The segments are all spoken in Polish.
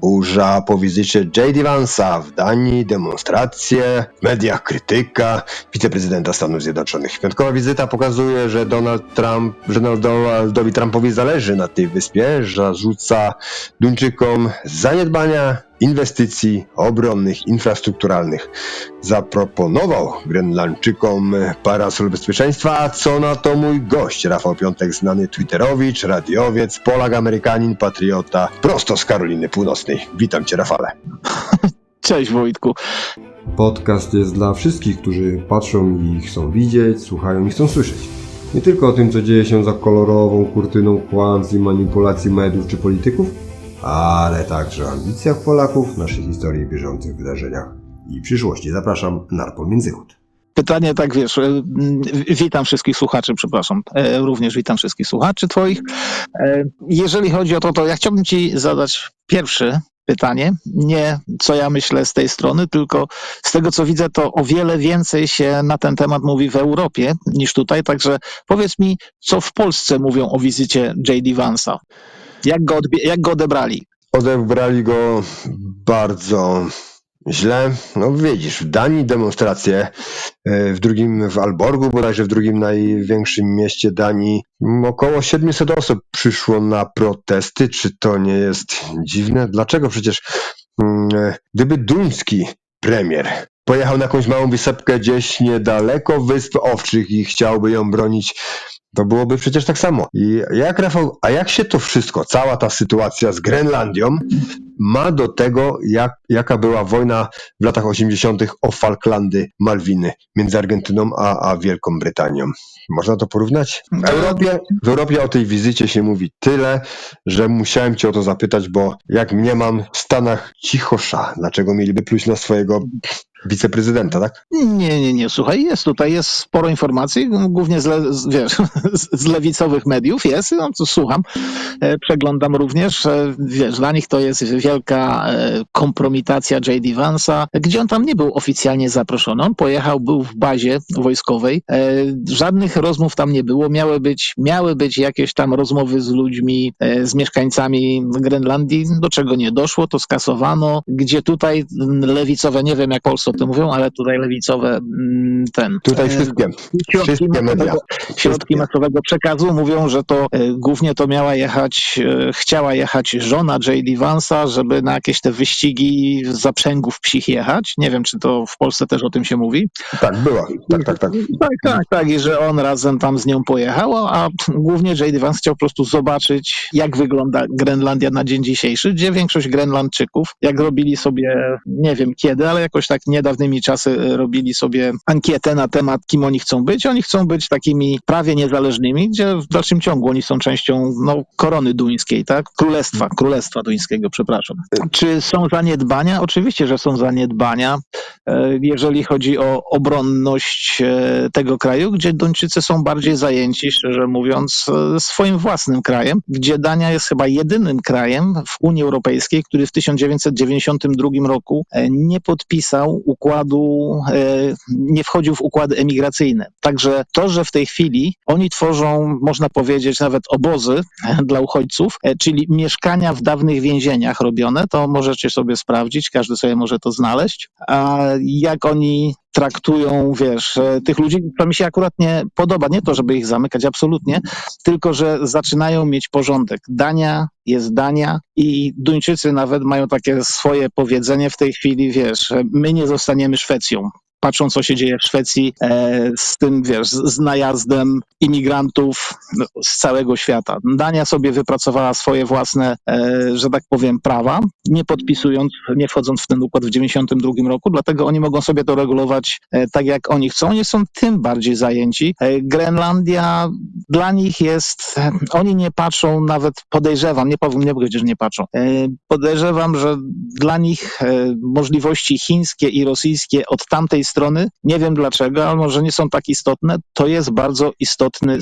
burza po wizycie J.D. Vance'a w Danii, demonstracje, w mediach krytyka wiceprezydenta Stanów Zjednoczonych. Piątkowa wizyta pokazuje, że Donald Trump, że Donaldowi Trumpowi zależy na tej wyspie, zarzuca Duńczykom zaniedbania inwestycji obronnych, infrastrukturalnych. Zaproponował Grenlandczykom parasol bezpieczeństwa, a co na to mój gość, Rafał Piątek, znany twitterowicz, radiowiec, Polak, Amerykanin, patriota, prosto z Karoliny Północnej. Witam cię, Rafale. Cześć Wojtku. Podcast jest dla wszystkich, którzy patrzą i chcą widzieć, słuchają i chcą słyszeć. Nie tylko o tym, co dzieje się za kolorową kurtyną kłamstw i manipulacji mediów czy polityków, ale także o ambicjach Polaków, naszej historii, bieżących wydarzeniach i przyszłości. Zapraszam, Narpol Międzychód. Pytanie tak, wiesz, e, witam wszystkich słuchaczy, przepraszam, e, również witam wszystkich słuchaczy twoich. E, jeżeli chodzi o to, to ja chciałbym ci zadać pierwsze pytanie, nie co ja myślę z tej strony, tylko z tego co widzę, to o wiele więcej się na ten temat mówi w Europie niż tutaj, także powiedz mi, co w Polsce mówią o wizycie J.D. Vance'a. Jak go, jak go odebrali? Odebrali go bardzo źle. No widzisz, w Danii demonstracje, e, w drugim w Alborgu, bodajże w drugim największym mieście Danii, około 700 osób przyszło na protesty. Czy to nie jest dziwne? Dlaczego przecież mm, e, gdyby duński premier pojechał na jakąś małą wysepkę gdzieś niedaleko Wysp Owczych i chciałby ją bronić to byłoby przecież tak samo. I jak Rafał, a jak się to wszystko, cała ta sytuacja z Grenlandią ma do tego, jak, jaka była wojna w latach 80. o Falklandy, Malwiny między Argentyną a, a Wielką Brytanią? Można to porównać? W Europie, w Europie o tej wizycie się mówi tyle, że musiałem cię o to zapytać, bo jak mnie mam w Stanach cichosza, dlaczego mieliby pluć na swojego wiceprezydenta, tak? Nie, nie, nie. Słuchaj, jest tutaj, jest sporo informacji, głównie z, le, z, wiesz, z lewicowych mediów jest, no to słucham, e, przeglądam również, e, wiesz, dla nich to jest wielka e, kompromitacja J.D. Vance'a, gdzie on tam nie był oficjalnie zaproszony. On pojechał, był w bazie wojskowej, żadnych rozmów tam nie było, miały być, miały być jakieś tam rozmowy z ludźmi, z mieszkańcami Grenlandii, do czego nie doszło, to skasowano, gdzie tutaj lewicowe, nie wiem jak Polsce o tym mówią, ale tutaj lewicowe mm, ten. Tutaj e, wszystkie. Środki, wszystkie media. Środki masowego przekazu mówią, że to e, głównie to miała jechać, e, chciała jechać żona J.D. Vance'a, żeby na jakieś te wyścigi zaprzęgów psich jechać. Nie wiem, czy to w Polsce też o tym się mówi. Tak, była. Tak, tak, tak. Tak, tak, tak. I że on razem tam z nią pojechał, a głównie J.D. Vance chciał po prostu zobaczyć, jak wygląda Grenlandia na dzień dzisiejszy, gdzie większość Grenlandczyków, jak robili sobie, nie wiem kiedy, ale jakoś tak nie niedawnymi czasy e, robili sobie ankietę na temat, kim oni chcą być. Oni chcą być takimi prawie niezależnymi, gdzie w dalszym ciągu oni są częścią no, korony duńskiej, tak? Królestwa, królestwa duńskiego, przepraszam. Czy są zaniedbania? Oczywiście, że są zaniedbania, e, jeżeli chodzi o obronność e, tego kraju, gdzie Duńczycy są bardziej zajęci, szczerze mówiąc, swoim własnym krajem, gdzie Dania jest chyba jedynym krajem w Unii Europejskiej, który w 1992 roku nie podpisał układu, e, nie wchodził w układy emigracyjne. Także to, że w tej chwili oni tworzą, można powiedzieć, nawet obozy dla uchodźców, e, czyli mieszkania w dawnych więzieniach robione, to możecie sobie sprawdzić, każdy sobie może to znaleźć. A jak oni traktują, wiesz, e, tych ludzi, to mi się akurat nie podoba. Nie to, żeby ich zamykać, absolutnie, tylko że zaczynają mieć porządek. Dania jest Dania i Duńczycy nawet mają takie swoje powiedzenie w tej chwili, wiesz, my nie zostaniemy Szwecją patrzą, co się dzieje w Szwecji e, z tym, wiesz, z najazdem imigrantów no, z całego świata. Dania sobie wypracowała swoje własne, e, że tak powiem, prawa, nie podpisując, nie wchodząc w ten układ w 92 roku, dlatego oni mogą sobie to regulować e, tak, jak oni chcą. Nie są tym bardziej zajęci. Grenlandia dla nich jest, oni nie patrzą nawet, podejrzewam, nie powiem, nie powiedzieć, że nie patrzą, podejrzewam, że dla nich możliwości chińskie i rosyjskie od tamtej strony, nie wiem dlaczego, ale może nie są tak istotne, to jest bardzo istotny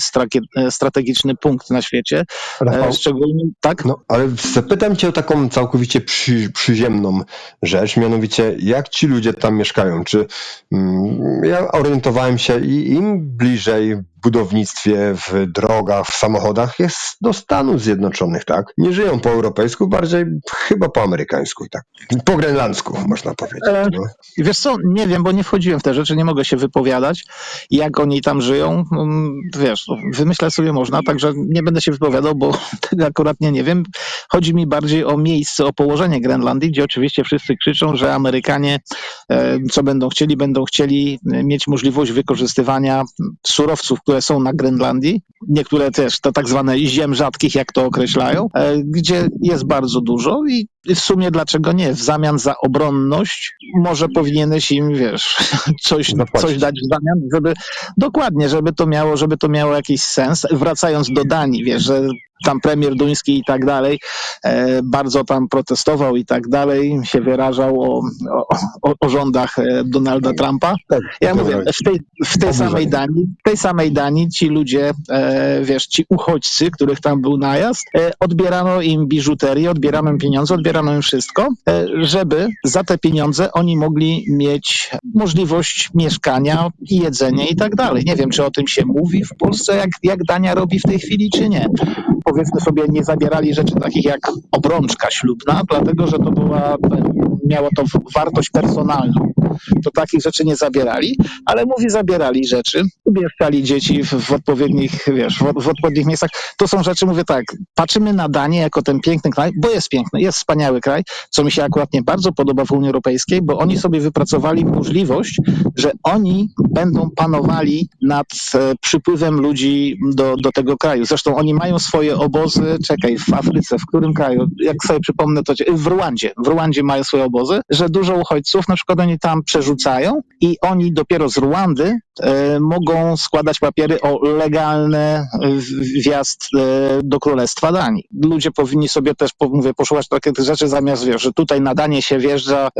e, strategiczny punkt na świecie. Rafał, e, szczególnie, tak? No, ale zapytam cię o taką całkowicie przy, przyziemną rzecz, mianowicie jak ci ludzie tam mieszkają? Czy mm, ja orientowałem się i im bliżej budownictwie, w drogach, w samochodach jest do Stanów Zjednoczonych, tak? Nie żyją po europejsku, bardziej chyba po amerykańsku, tak? Po grenlandzku, można powiedzieć. E, No. Wiesz co, nie wiem, bo nie wchodziłem w te rzeczy, nie mogę się wypowiadać, jak oni tam żyją. Mm, Wiesz, no, wymyślać sobie można, także nie będę się wypowiadał, bo tego akurat nie, nie wiem. Chodzi mi bardziej o miejsce, o położenie Grenlandii, gdzie oczywiście wszyscy krzyczą, że Amerykanie e, co będą chcieli, będą chcieli mieć możliwość wykorzystywania surowców, które są na Grenlandii. Niektóre też to tak zwane ziem rzadkich, jak to określają, e, gdzie jest bardzo dużo i w sumie dlaczego nie? W zamian za obronność może powinieneś im, wiesz, coś, Zapłacić. coś dać w zamian, żeby dokładnie, żeby to miało, żeby to miało jakiś sens. Wracając do Danii, wiesz, że tam premier duński i tak dalej e, bardzo tam protestował i tak dalej, się wyrażał o, o, o, rządach e, Donalda Trumpa. Tak, Ja mówię, w tej, w tej samej Danii, w tej samej Danii ci ludzie, e, wiesz, ci uchodźcy, których tam był najazd, e, odbierano im biżuterię, odbierano im pieniądze, odbierano im wszystko, e, żeby za te pieniądze oni mogli mieć możliwość mieszkania i jedzenia i tak dalej. Nie wiem, czy o tym się mówi w Polsce, jak, jak Dania robi w tej chwili, czy nie. Powiedzmy sobie, nie zabierali rzeczy takich jak obrączka ślubna, dlatego że to była, miało to wartość personalną. To takich rzeczy nie zabierali, ale mówi, zabierali rzeczy, umieszczali dzieci w, w odpowiednich, wiesz, w, w odpowiednich miejscach. To są rzeczy, mówię tak, patrzymy na Danię jako ten piękny kraj, bo jest piękny, jest wspaniały kraj, co mi się akurat nie bardzo podoba w Unii Europejskiej, bo oni sobie wypracowali możliwość, że oni będą panowali nad e, przypływem ludzi do, do tego kraju. Zresztą oni mają swoje obozy, czekaj, w Afryce, w którym kraju? Jak sobie przypomnę, to w Rwandzie. W Rwandzie mają swoje obozy, że dużo uchodźców na przykład oni tam przerzucają i oni dopiero z Rwandy e, mogą składać papiery o legalny e, wjazd e, do Królestwa Danii. Ludzie powinni sobie też, mówię, poszukiwać takich rzeczy zamiast, wiesz, że tutaj na Danię się wjeżdża e,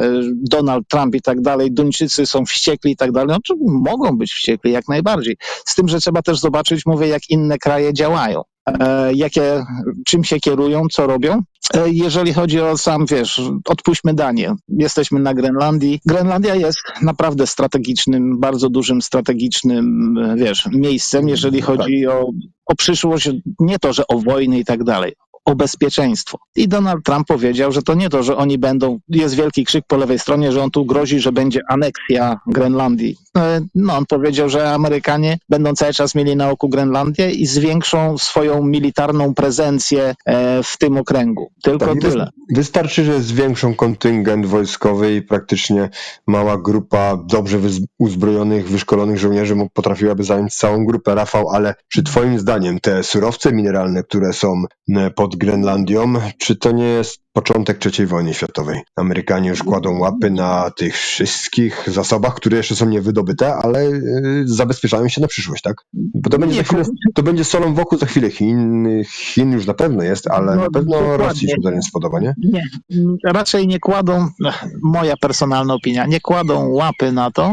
Donald Trump i tak dalej, Duńczycy są wściekli i tak dalej. No, mogą być wściekli jak najbardziej. Z tym, że trzeba też zobaczyć, mówię, jak inne kraje działają. E, jakie, czym się kierują, co robią. E, Jeżeli chodzi o sam, wiesz, odpuśćmy Danię. Jesteśmy na Grenlandii. Grenlandia jest naprawdę strategicznym, bardzo dużym strategicznym, e, wiesz, miejscem, jeżeli chodzi o, o przyszłość, nie to, że o wojny i tak dalej. O bezpieczeństwo. I Donald Trump powiedział, że to nie to, że oni będą. Jest wielki krzyk po lewej stronie, że on tu grozi, że będzie aneksja Grenlandii. E, No, on powiedział, że Amerykanie będą cały czas mieli na oku Grenlandię i zwiększą swoją militarną prezencję e, w tym okręgu. Tylko Tak, tyle. wys- Wystarczy, że zwiększą kontyngent wojskowy i praktycznie mała grupa dobrze uzbrojonych, wyszkolonych żołnierzy potrafiłaby zająć całą grupę. Rafał, ale czy twoim zdaniem te surowce mineralne, które są m, pod Grenlandią, czy to nie jest początek III wojny światowej? Amerykanie już kładą łapy na tych wszystkich zasobach, które jeszcze są niewydobyte, ale y, zabezpieczają się na przyszłość, tak? Bo to będzie, za chwilę, to będzie solą wokół za chwilę Chin. Chin już na pewno jest, ale No, na pewno dokładnie. Rosji się to nie spodoba, nie? Nie, m, raczej nie kładą, moja personalna opinia, nie kładą łapy na to.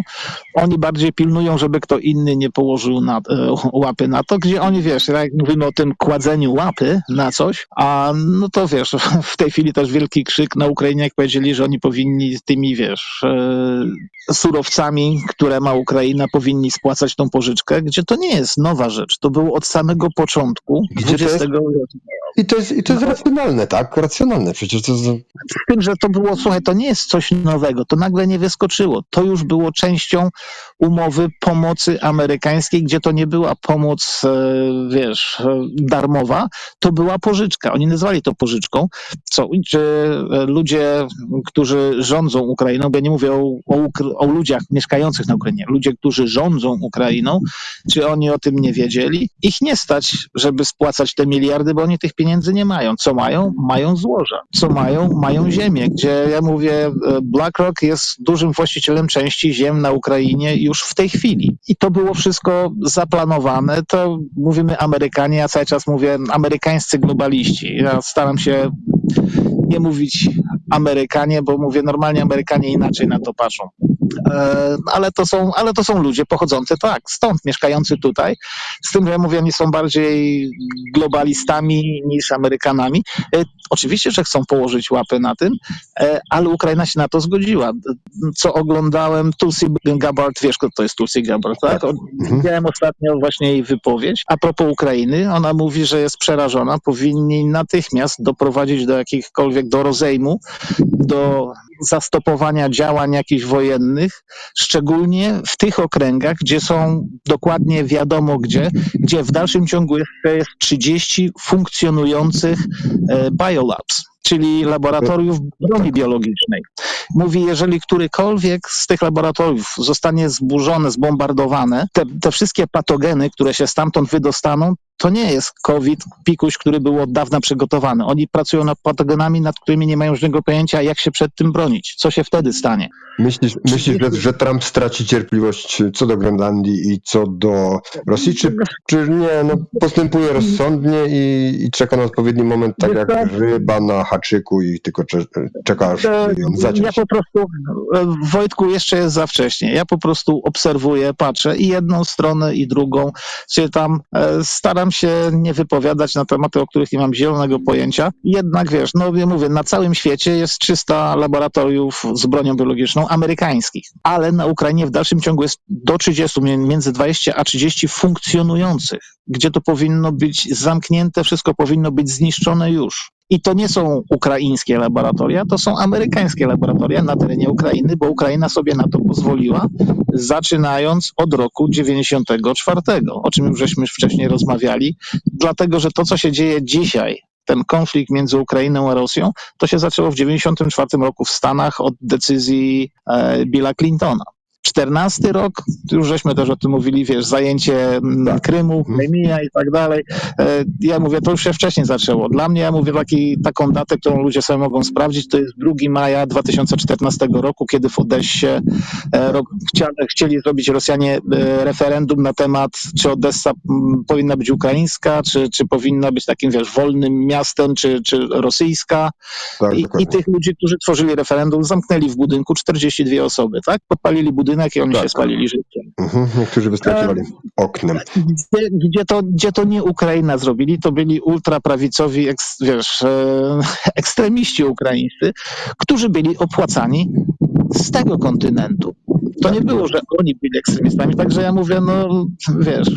Oni bardziej pilnują, żeby kto inny nie położył na, e, łapy na to, gdzie oni, wiesz, jak mówimy o tym kładzeniu łapy na coś, a no to wiesz, w tej chwili też wielki krzyk na Ukrainie, jak powiedzieli, że oni powinni tymi, wiesz, e, surowcami, które ma Ukraina, powinni spłacać tą pożyczkę, gdzie to nie jest nowa rzecz. To było od samego początku Gdzie to jest? 20 I to jest, i to jest No. racjonalne, tak? Racjonalne. Przecież to z tym, że to było, słuchaj, to nie jest coś nowego, to nagle nie wyskoczyło. To już było częścią umowy pomocy amerykańskiej, gdzie to nie była pomoc, e, wiesz, e, darmowa, to była pożyczka. Oni nazwali to pożyczką. Co, czy e, ludzie, którzy rządzą Ukrainą, bo ja nie mówię o, o, o ludziach mieszkających na Ukrainie, ludzie, którzy rządzą Ukrainą, czy oni o tym nie wiedzieli? Ich nie stać, żeby spłacać te miliardy, bo oni tych pieniędzy nie mają. Co mają? Mają złoża. Co mają? Mają ziemię, gdzie ja mówię, e, BlackRock jest dużym właścicielem części ziem na Ukrainie już w tej chwili. I to było wszystko zaplanowane. To mówimy Amerykanie, ja cały czas mówię amerykańscy globaliści. Ja staram się nie mówić Amerykanie, bo mówię normalnie Amerykanie inaczej na to patrzą. E, ale, to są, ale to są ludzie pochodzący, tak, stąd, mieszkający tutaj. Z tym, że mówię, oni są bardziej globalistami niż Amerykanami. E, oczywiście, że chcą położyć łapę na tym, e, ale Ukraina się na to zgodziła. Co oglądałem, Tulsi Gabbard, wiesz, kto to jest Tulsi Gabbard, tak? O- Mhm. Widziałem ostatnio właśnie jej wypowiedź. A propos Ukrainy, ona mówi, że jest przerażona. Powinni natychmiast doprowadzić do jakichkolwiek, do rozejmu, do zastopowania działań jakichś wojennych, szczególnie w tych okręgach, gdzie są dokładnie wiadomo gdzie, gdzie w dalszym ciągu jest, jest 30 funkcjonujących e, biolabs, czyli laboratoriów broni biologicznej. Mówi, jeżeli którykolwiek z tych laboratoriów zostanie zburzone, zbombardowane, te, te wszystkie patogeny, które się stamtąd wydostaną, to nie jest COVID, pikuś, który był od dawna przygotowany. Oni pracują nad patogenami, nad którymi nie mają żadnego pojęcia, jak się przed tym bronić. Co się wtedy stanie? Myślisz, myślisz że, że Trump straci cierpliwość co do Grenlandii i co do Rosji, czy, czy nie? No, postępuje rozsądnie i, i czeka na odpowiedni moment, tak jak ryba na haczyku i tylko cze, czeka, aż ją zaciąć. Po prostu, e, Wojtku, jeszcze jest za wcześnie. Ja po prostu obserwuję, patrzę i jedną stronę, i drugą. Się tam e, staram się nie wypowiadać na tematy, o których nie mam zielonego pojęcia. Jednak wiesz, no ja mówię, na całym świecie jest 300 laboratoriów z bronią biologiczną amerykańskich, ale na Ukrainie w dalszym ciągu jest do 30, mie- między 20 a 30 funkcjonujących, gdzie to powinno być zamknięte, wszystko powinno być zniszczone już. I to nie są ukraińskie laboratoria, to są amerykańskie laboratoria na terenie Ukrainy, bo Ukraina sobie na to pozwoliła, zaczynając od roku 94, o czym już żeśmy wcześniej rozmawiali, dlatego że to, co się dzieje dzisiaj, ten konflikt między Ukrainą a Rosją, to się zaczęło w 94 roku w Stanach od decyzji e, Billa Clintona. 14 rok, już żeśmy też o tym mówili, wiesz, zajęcie mm, Tak. Krymu, Mhm. Krymia i tak dalej. E, Ja mówię, to już się wcześniej zaczęło. Dla mnie, ja mówię, taki, taką datę, którą ludzie sobie mogą sprawdzić, to jest 2 maja 2014 roku, kiedy w Odessie e, chcieli zrobić Rosjanie e, referendum na temat, czy Odessa mm, powinna być ukraińska, czy, czy powinna być takim, wiesz, wolnym miastem, czy, czy rosyjska. Tak, I, I tych ludzi, którzy tworzyli referendum, zamknęli w budynku 42 osoby, tak? Podpalili budynek i oni Tak. się spalili życiem. Mhm, niektórzy wyskakiwali oknem. Gdzie, gdzie, to, gdzie to nie Ukraina zrobili, to byli ultraprawicowi, eks, wiesz, e, ekstremiści ukraińscy, którzy byli opłacani z tego kontynentu. To nie było, że oni byli ekstremistami, także ja mówię, no wiesz,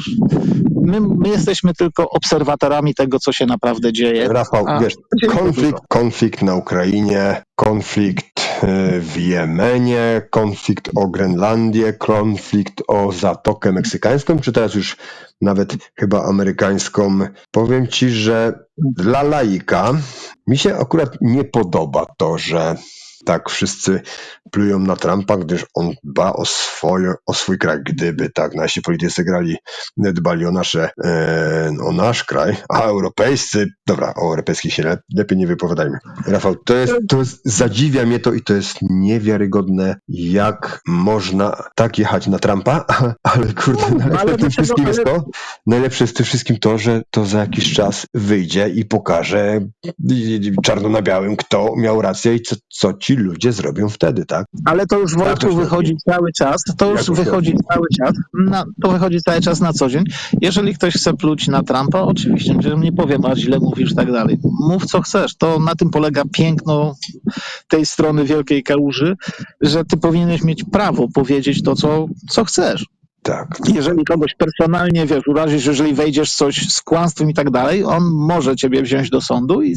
my, my jesteśmy tylko obserwatorami tego, co się naprawdę dzieje. Rafał, A, wiesz, konflikt, konflikt na Ukrainie, konflikt e, w Jemenie, konflikt o Grenlandię, konflikt o Zatokę Meksykańską, czy teraz już nawet chyba amerykańską. Powiem ci, że dla laika mi się akurat nie podoba to, że tak wszyscy plują na Trumpa, gdyż on dba o, swoje, o swój kraj. Gdyby tak nasi politycy grali, dbali o nasze, e, o nasz kraj, a europejscy, dobra, o europejskich się le, lepiej nie wypowiadajmy. Rafał, to jest, to jest, zadziwia mnie to i to jest niewiarygodne, jak można tak jechać na Trumpa, ale kurde, No, najlepsze ale tym wszystkim jest to, najlepsze jest tym wszystkim to, że to za jakiś czas wyjdzie i pokaże czarno na białym, kto miał rację i co, co ci ludzie zrobią wtedy, tak? Ale to już Wojtku Jakoś wychodzi cały czas, to już wychodzi cały czas, na, to wychodzi cały czas na co dzień. Jeżeli ktoś chce pluć na Trumpa, oczywiście, że nie powiem, a źle mówisz i tak dalej. Mów co chcesz, to na tym polega piękno tej strony wielkiej kałuży, że ty powinieneś mieć prawo powiedzieć to, co, co chcesz. Tak. Jeżeli kogoś personalnie, wiesz, urazisz, jeżeli wejdziesz coś z kłamstwem i tak dalej, on może ciebie wziąć do sądu i,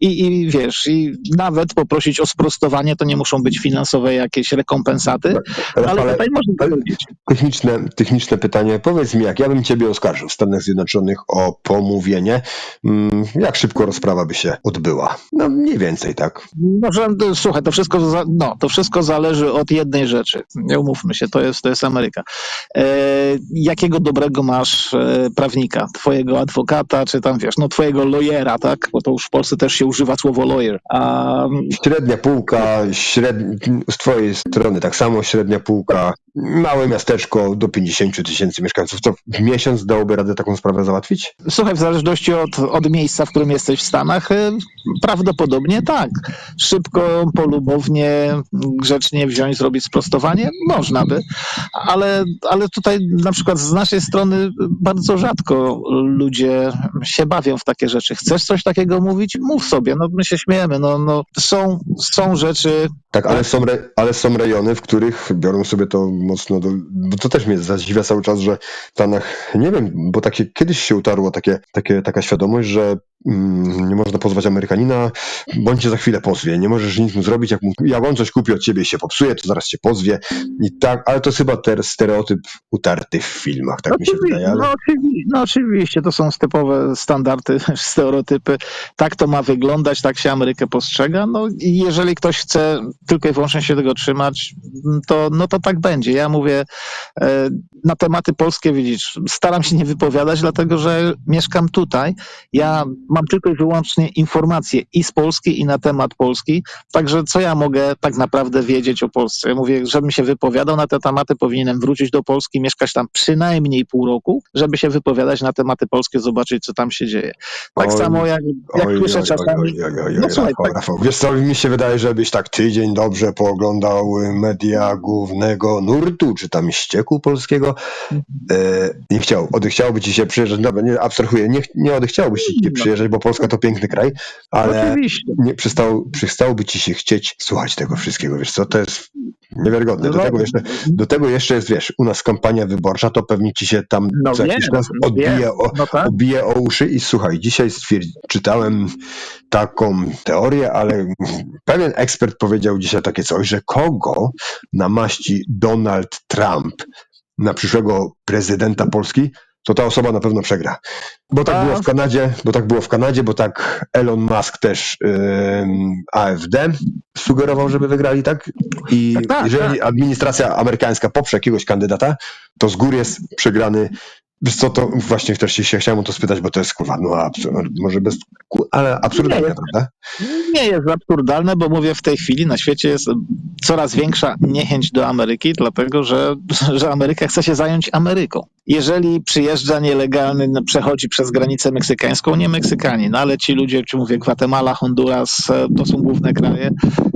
i, i wiesz, i nawet poprosić o sprostowanie, to nie muszą być finansowe jakieś rekompensaty, ale Rafale, tutaj można ale- powiedzieć. techniczne, techniczne pytanie. Powiedz mi, jak ja bym ciebie oskarżył w Stanach Zjednoczonych o pomówienie, mm, jak szybko rozprawa by się odbyła? No mniej więcej, tak. Może, słuchaj, to wszystko, no, to wszystko zależy od jednej rzeczy. Nie umówmy się, to jest, to jest Ameryka. E, jakiego dobrego masz e, prawnika, twojego adwokata, czy tam wiesz, no twojego lawyera, tak? Bo to już w Polsce też się używa słowo lawyer. A, Średnia półka, średni, z twojej strony tak samo średnia półka, małe miasteczko do 50 tysięcy mieszkańców. To w miesiąc dałoby radę taką sprawę załatwić? słuchaj, w zależności od, od miejsca, w którym jesteś w Stanach, e, prawdopodobnie tak. Szybko, polubownie, grzecznie wziąć, zrobić sprostowanie, można by, ale, ale tutaj na przykład z naszej strony bardzo rzadko ludzie się bawią w takie rzeczy. Chcesz coś takiego mówić? Mów sobie, no my się śmiejemy, no, no są, są rzeczy, Tak, ale są, re, ale są rejony, w których biorą sobie to mocno do, bo to też mnie zadziwia cały czas, że w Stanach, nie wiem, bo takie, kiedyś się utarło takie, takie, taka świadomość, że mm, nie można pozwać Amerykanina, bądź cię za chwilę pozwie, nie możesz nic mu zrobić, jak, mu, jak on coś kupi od ciebie i się popsuje, to zaraz cię pozwie i tak, ale to jest chyba ten stereotyp utarty w filmach, tak mi się Oczywiście, wydaje, ale... no, oczywi- no oczywiście, to są typowe standardy, stereotypy. Tak to ma wyglądać, tak się Amerykę postrzega. No i jeżeli ktoś chce tylko i wyłącznie się tego trzymać, to, no to tak będzie. Ja mówię e, na tematy polskie, widzisz, staram się nie wypowiadać, dlatego że mieszkam tutaj. Ja mam tylko i wyłącznie informacje i z Polski, i na temat Polski. Także co ja mogę tak naprawdę wiedzieć o Polsce? Ja mówię, żebym się wypowiadał na te tematy, powinienem wrócić do Polski, mieszkać tam przynajmniej pół roku, żeby się wypowiadać na tematy polskie, zobaczyć, co tam się dzieje. Tak Oj, samo jak, jak Oj, słyszę oj, czasami... No słuchaj, Rafał, tak- Rafał. Wiesz co, mi się wydaje, żebyś tak tydzień dobrze pooglądał y, media głównego nurtu, czy tam ścieku polskiego. E, nie chciał, odechciałoby ci się przyjeżdżać, dobra, nie abstrahuję, nie, nie odechciałoby ci nie przyjeżdżać, bo Polska to piękny kraj, ale Oczywiście. nie przestał, przestałoby ci się chcieć słuchać tego wszystkiego, wiesz co, to jest niewiarygodne. Do No, tego jeszcze, do tego jeszcze jest, wiesz, u nas kampania wyborcza, to pewnie ci się tam No co jakiś czas no odbije o, No tak. bije o uszy i słuchaj, dzisiaj stwierdzi, czytałem taką teorię, ale pewien ekspert powiedział dzisiaj takie coś, że kogo namaści Donald Trump na przyszłego prezydenta Polski, to ta osoba na pewno przegra. Bo tak A. było w Kanadzie, bo tak było w Kanadzie, bo tak Elon Musk też ym, AfD sugerował, żeby wygrali, tak? I Tak, tak, jeżeli administracja amerykańska poprze jakiegoś kandydata, to z góry jest przegrany Wiesz co, to właśnie też się chciałem o to spytać, bo to jest kurwa, no absurd, może bez, ale absurdalne, Nie, prawda? Nie jest absurdalne, bo mówię, w tej chwili na świecie jest coraz większa niechęć do Ameryki, dlatego że, że Ameryka chce się zająć Ameryką. Jeżeli przyjeżdża nielegalny, no, przechodzi przez granicę meksykańską, nie Meksykanie, no ale ci ludzie, czy mówię, Gwatemala, Honduras, e, to są główne kraje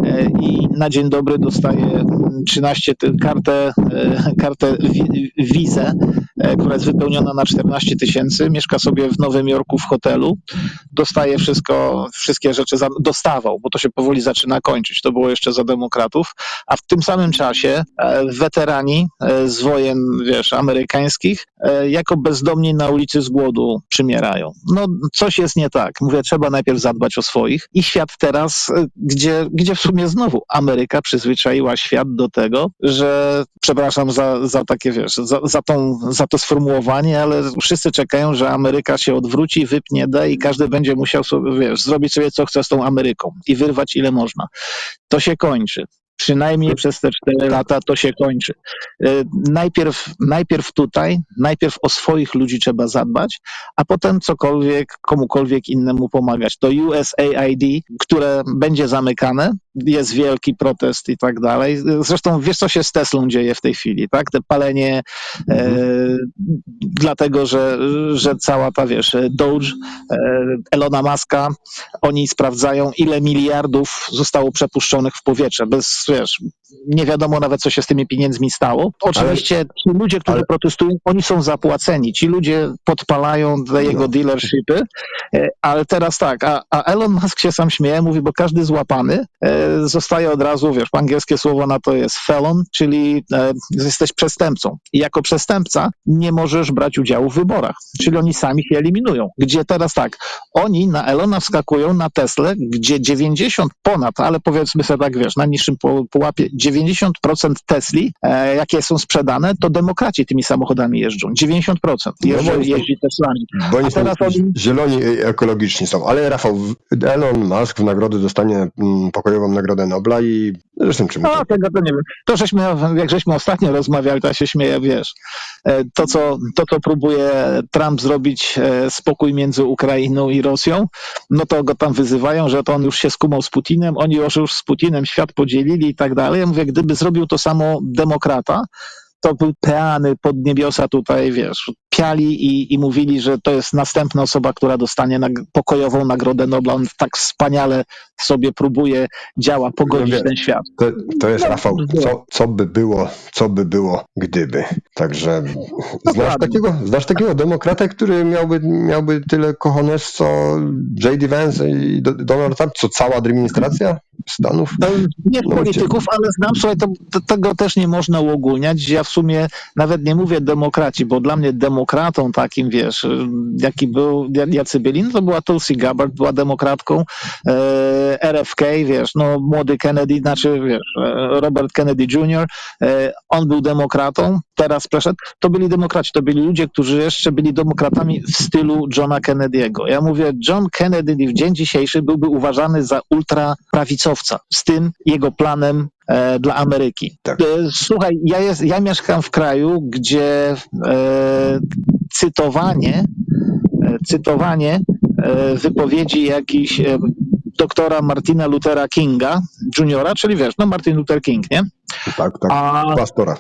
e, i na dzień dobry dostaje mm, 13, ty- kartę, e, kartę wi- wizę, która jest wypełniona na 14 tysięcy, mieszka sobie w Nowym Jorku w hotelu, dostaje wszystko, wszystkie rzeczy, za, dostawał, bo to się powoli zaczyna kończyć. To było jeszcze za demokratów, a w tym samym czasie e, weterani e, z wojen, wiesz, amerykańskich, e, jako bezdomni na ulicy z głodu przymierają. No, coś jest nie tak. Mówię, trzeba najpierw zadbać o swoich. I świat teraz, e, gdzie, gdzie w sumie znowu Ameryka przyzwyczaiła świat do tego, że, przepraszam za, za takie, wiesz, za, za, tą, za to sformułowanie, ale wszyscy czekają, że Ameryka się odwróci, wypnie D i każdy będzie musiał sobie, wiesz, zrobić sobie co chce z tą Ameryką i wyrwać ile można. To się kończy. Przynajmniej przez te cztery lata to się kończy. E, Najpierw, najpierw tutaj, najpierw o swoich ludzi trzeba zadbać, a potem cokolwiek, komukolwiek innemu pomagać. To USAID, które będzie zamykane, jest wielki protest i tak dalej. Zresztą wiesz, co się z Teslą dzieje w tej chwili, tak? Te palenie, e, dlatego, że, że cała ta, wiesz, Doge, e, Elona Muska, oni sprawdzają, ile miliardów zostało przepuszczonych w powietrze. Bez, wiesz, nie wiadomo nawet, co się z tymi pieniędzmi stało. Oczywiście ci ludzie, którzy ale- protestują, oni są zapłaceni. Ci ludzie podpalają te jego No. dealershipy, e, ale teraz tak, a, a Elon Musk się sam śmieje, mówi, bo każdy złapany e, zostaje od razu, wiesz, angielskie słowo na to jest felon, czyli e, jesteś przestępcą. I jako przestępca nie możesz brać udziału w wyborach, czyli oni sami się eliminują. Gdzie teraz tak, oni na Elona wskakują na Tesla, gdzie 90 ponad, ale powiedzmy sobie tak, wiesz, na niższym pu- pułapie 90% Tesli, e, jakie są sprzedane, to demokraci tymi samochodami jeżdżą. 90% jeżdżą, No jeździ Teslami. Bo oni teraz oni- zieloni ekologiczni są. Ale Rafał, Elon Musk w nagrodę dostanie mm, pokojową Nagrodę Nobla i Zresztą czemu No, tego to nie wiem. To żeśmy, jak żeśmy ostatnio rozmawiali, to ja się śmieję, wiesz, e, to co, to, co próbuje Trump zrobić e, spokój między Ukrainą i Rosją, no to go tam wyzywają, że to on już się skumał z Putinem, oni już, już z Putinem świat podzielili i tak dalej. Mówię, gdyby zrobił to samo demokrata, to by peany pod niebiosa tutaj, wiesz, piali i, i mówili, że to jest następna osoba, która dostanie nag- pokojową Nagrodę Nobla. On tak wspaniale sobie próbuje, działa, pogodzić No ten świat. To, to jest No, Rafał, co, co by było, co by było, gdyby. Także znasz prawda. takiego, znasz takiego demokratę, który miałby, miałby tyle kochones, co J.D. Vance i Do- Donald Trump, co cała administracja Stanów? No, nie No, polityków, ale znam, słuchaj, to, to, tego też nie można uogólniać. Ja w sumie nawet nie mówię demokraci, bo dla mnie demokratą takim, wiesz, jaki był, jacy byli, no to była Tulsi Gabbard, była demokratką, e, RFK, wiesz, no młody Kennedy, znaczy, wiesz, e, Robert Kennedy Jr., e, on był demokratą, teraz przeszedł, to byli demokraci, to byli ludzie, którzy jeszcze byli demokratami w stylu Johna Kennedy'ego. Ja mówię, John Kennedy w dzień dzisiejszy byłby uważany za ultraprawicowca z tym jego planem dla Ameryki. Tak. E, Słuchaj, ja, jest, ja mieszkam w kraju, gdzie e, cytowanie, e, cytowanie e, wypowiedzi jakichś e, doktora Martina Luthera Kinga juniora, czyli wiesz, no Martin Luther King, nie? Tak, tak, pastora.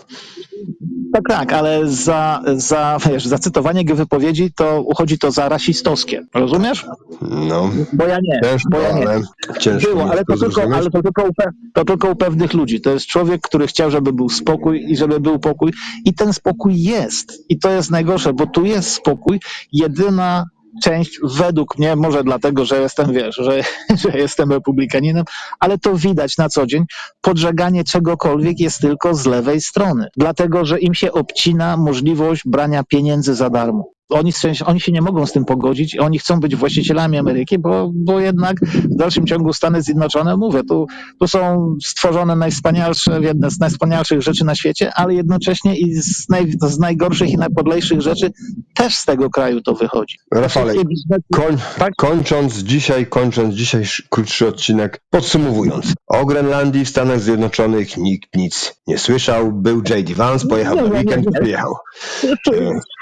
Tak, tak, ale za, za, wiesz, za cytowanie jego wypowiedzi to uchodzi to za rasistowskie. Rozumiesz? No, Bo ja nie. ciężko, bo ja nie. ale ciężko Było, ale to, tylko, ale to, tylko pe- to tylko u pewnych ludzi. To jest człowiek, który chciał, żeby był spokój i żeby był pokój. I ten spokój jest. I to jest najgorsze, bo tu jest spokój. Jedyna część według mnie, może dlatego, że jestem, wiesz, że, że jestem republikaninem, ale to widać na co dzień. Podżeganie czegokolwiek jest tylko z lewej strony. Dlatego, że im się obcina możliwość brania pieniędzy za darmo. Oni, oni się nie mogą z tym pogodzić oni chcą być właścicielami Ameryki, bo, bo jednak w dalszym ciągu Stany Zjednoczone, mówię, tu, tu są stworzone najwspanialsze, jedne z najwspanialszych rzeczy na świecie, ale jednocześnie i z, naj, z najgorszych i najpodlejszych rzeczy też z tego kraju to wychodzi. Rafale, Koń, Tak? kończąc dzisiaj, kończąc dzisiaj sz- krótszy odcinek, podsumowując. O Grenlandii w Stanach Zjednoczonych nikt nic nie słyszał. Był J.D. Vance, pojechał na weekend, przyjechał.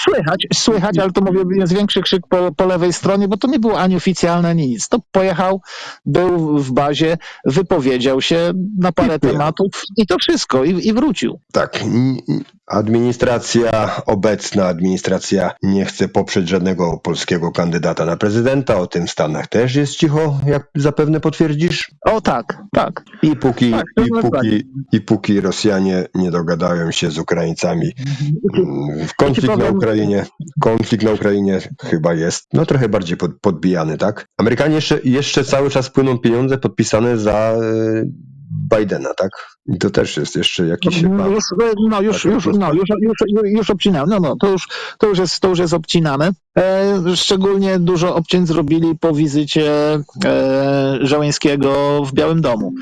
Słychać, słychać, ale to mówię, jest większy krzyk po, po lewej stronie, bo to nie było ani oficjalne, ani nic. To pojechał, był w bazie, wypowiedział się na parę tematów i to wszystko, i, i wrócił. Tak. Administracja, obecna administracja nie chce poprzeć żadnego polskiego kandydata na prezydenta. O tym w Stanach też jest cicho, jak zapewne potwierdzisz. O tak, tak. I póki, Tak, i póki, i póki Rosjanie nie dogadają się z Ukraińcami, mm, konflikt na Ukrainie, konflikt na Ukrainie chyba jest, no trochę bardziej pod, podbijany, tak? Amerykanie jeszcze, jeszcze cały czas płyną pieniądze podpisane za e, Bidena, tak? I to też jest jeszcze jakiś chyba... No już, no już, już, no, już, już, już obcinałem. No, no, to już, to już jest, to już jest obcinane. E, szczególnie dużo obcięć zrobili po wizycie e, Żołańskiego w Białym Domu.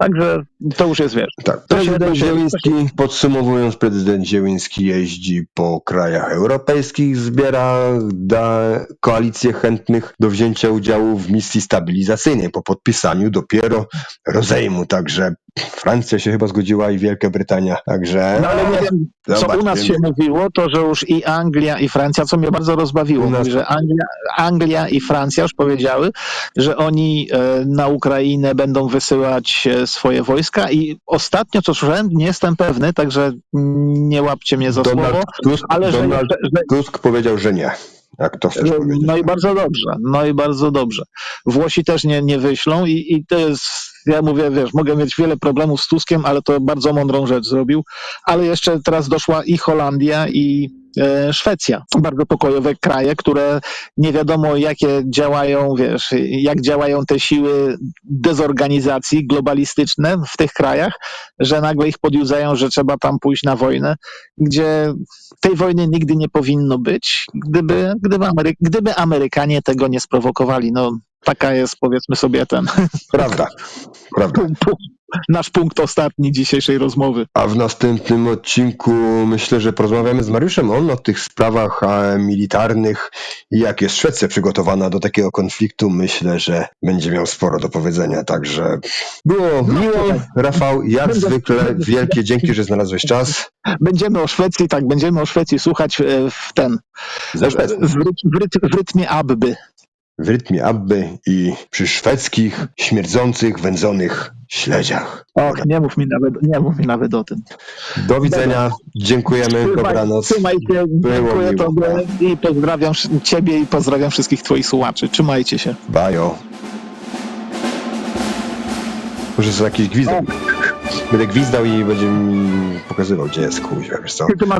Także to już jest, wiesz. Tak, prezydent Zieliński, podsumowując, prezydent Zieliński jeździ po krajach europejskich, zbiera da koalicję chętnych do wzięcia udziału w misji stabilizacyjnej po podpisaniu dopiero rozejmu, także Francja się chyba zgodziła i Wielka Brytania, także No, ale nie wiem, co u nas się mówiło, to że już i Anglia, i Francja, co mnie bardzo rozbawiło, nas- mówi, że Anglia, Anglia i Francja już powiedziały, że oni e, na Ukrainę będą wysyłać e, swoje wojska i ostatnio, co słyszałem, nie jestem pewny, także nie łapcie mnie za Donald słowo, Tusk, ale że, Donald że, że Tusk powiedział, że nie. Jak to chcesz powiedzieć? no i bardzo dobrze, no i bardzo dobrze. Włosi też nie, nie wyślą i, i to jest, ja mówię, wiesz, mogę mieć wiele problemów z Tuskiem, ale to bardzo mądrą rzecz zrobił. Ale jeszcze teraz doszła i Holandia, i e, Szwecja. Bardzo pokojowe kraje, które nie wiadomo jakie działają, wiesz, jak działają te siły dezorganizacji globalistyczne w tych krajach, że nagle ich podjudzają, że trzeba tam pójść na wojnę, gdzie tej wojny nigdy nie powinno być, gdyby, gdyby, Amery- gdyby Amerykanie tego nie sprowokowali. No, Taka jest, powiedzmy sobie, ten Prawda, prawda. nasz punkt ostatni dzisiejszej rozmowy. A w następnym odcinku myślę, że porozmawiamy z Mariuszem on o tych sprawach militarnych i jak jest Szwecja przygotowana do takiego konfliktu. Myślę, że będzie miał sporo do powiedzenia, także było miło. Rafał, jak Będę- zwykle wielkie dzięki, że znalazłeś czas. Będziemy o Szwecji, tak, będziemy o Szwecji słuchać e, w ten, w, w, w rytmie Abby. W rytmie Abby i przy szwedzkich, śmierdzących, wędzonych śledziach. Och, nie mów mi nawet, nie mów mi nawet o tym. Do widzenia, dziękujemy, dobranoc. Trzymaj się, Było dziękuję tobie i pozdrawiam ciebie i pozdrawiam wszystkich twoich słuchaczy. Trzymajcie się. Bajo. Może jest jakiś gwizdek. Będę gwizdał i będzie mi pokazywał, gdzie jest kuźwa, wiesz co? Czy, ty masz,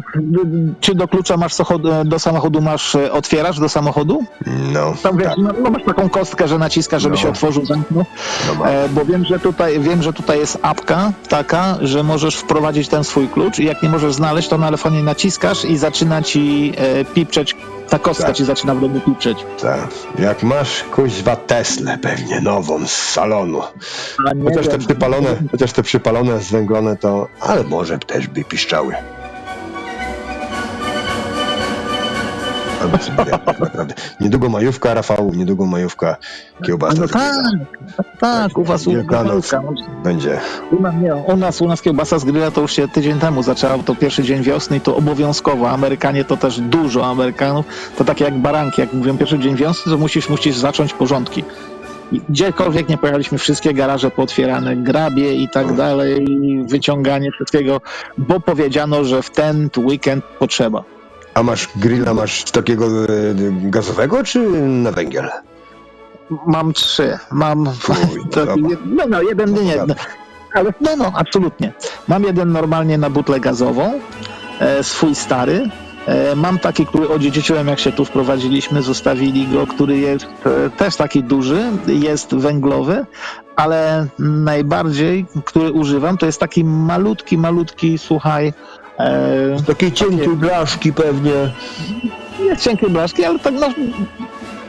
czy do klucza masz do samochodu masz, e, otwierasz do samochodu? No, Tam wiesz, tak, no, no masz taką kostkę, że naciskasz, żeby No. się otworzył, zamknął. no. E, bo wiem, że tutaj wiem, że tutaj jest apka taka, że możesz wprowadzić ten swój klucz i jak nie możesz znaleźć, to na telefonie naciskasz i zaczyna ci e, pipczeć, ta kostka Tak. ci zaczyna w domu pipczeć. Tak. Jak masz kuźwa Teslę pewnie nową z salonu. Chociaż te przypalone, chociaż te przypalone, zwęglone to, ale może też by piszczały. Albo sobie, tak naprawdę. Niedługo majówka, Rafał, niedługo majówka, kiełbasa No tak, tak, u was u, będzie. u, nas, nie, u nas u nas kiełbasa z grilla to już się tydzień temu zaczęła, to pierwszy dzień wiosny i to obowiązkowo. Amerykanie to też dużo Amerykanów, to takie jak baranki, jak mówią pierwszy dzień wiosny, to musisz, musisz zacząć porządki. Gdziekolwiek nie pojechaliśmy, wszystkie garaże pootwierane, grabie i tak dalej, wyciąganie wszystkiego, bo powiedziano, że w ten weekend potrzeba. A masz grilla, masz takiego e, gazowego, czy na węgiel? Mam trzy. Mam. Fuj, To, no, no, jeden No, nie. No, ale no, no, absolutnie. Mam jeden normalnie na butlę gazową, e, swój stary. E, mam taki, który odziedziczyłem, jak się tu wprowadziliśmy, zostawili go, który jest e, też taki duży, jest węglowy, ale najbardziej, który używam, to jest taki malutki, malutki, słuchaj, e, Takiej cienkiej blaszki pewnie. nie cienkie blaszki, ale tak no,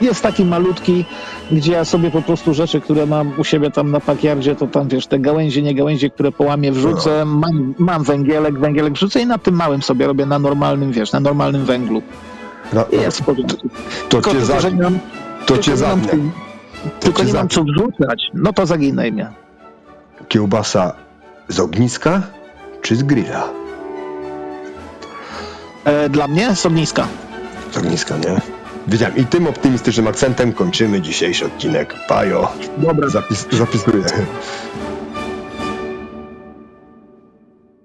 jest taki malutki, gdzie ja sobie po prostu rzeczy, które mam u siebie tam na pakiardzie, to tam wiesz, te gałęzie, nie gałęzie, które połamię, wrzucę, mam, mam węgielek, węgielek wrzucę i na tym małym sobie robię na normalnym, wiesz, na normalnym węglu. No, I jest w porządku. to Tylko, cię, tylko, za, że nie mam, to tylko cię nie mam, tylko nie mam co wrzucać, no to zaginaj mnie. Kiełbasa z ogniska, czy z grilla? E, dla mnie z ogniska. Z ogniska, nie? Wiedziałem. I tym optymistycznym akcentem kończymy dzisiejszy odcinek. Pajo. Dobra. Zapis, zapisuję.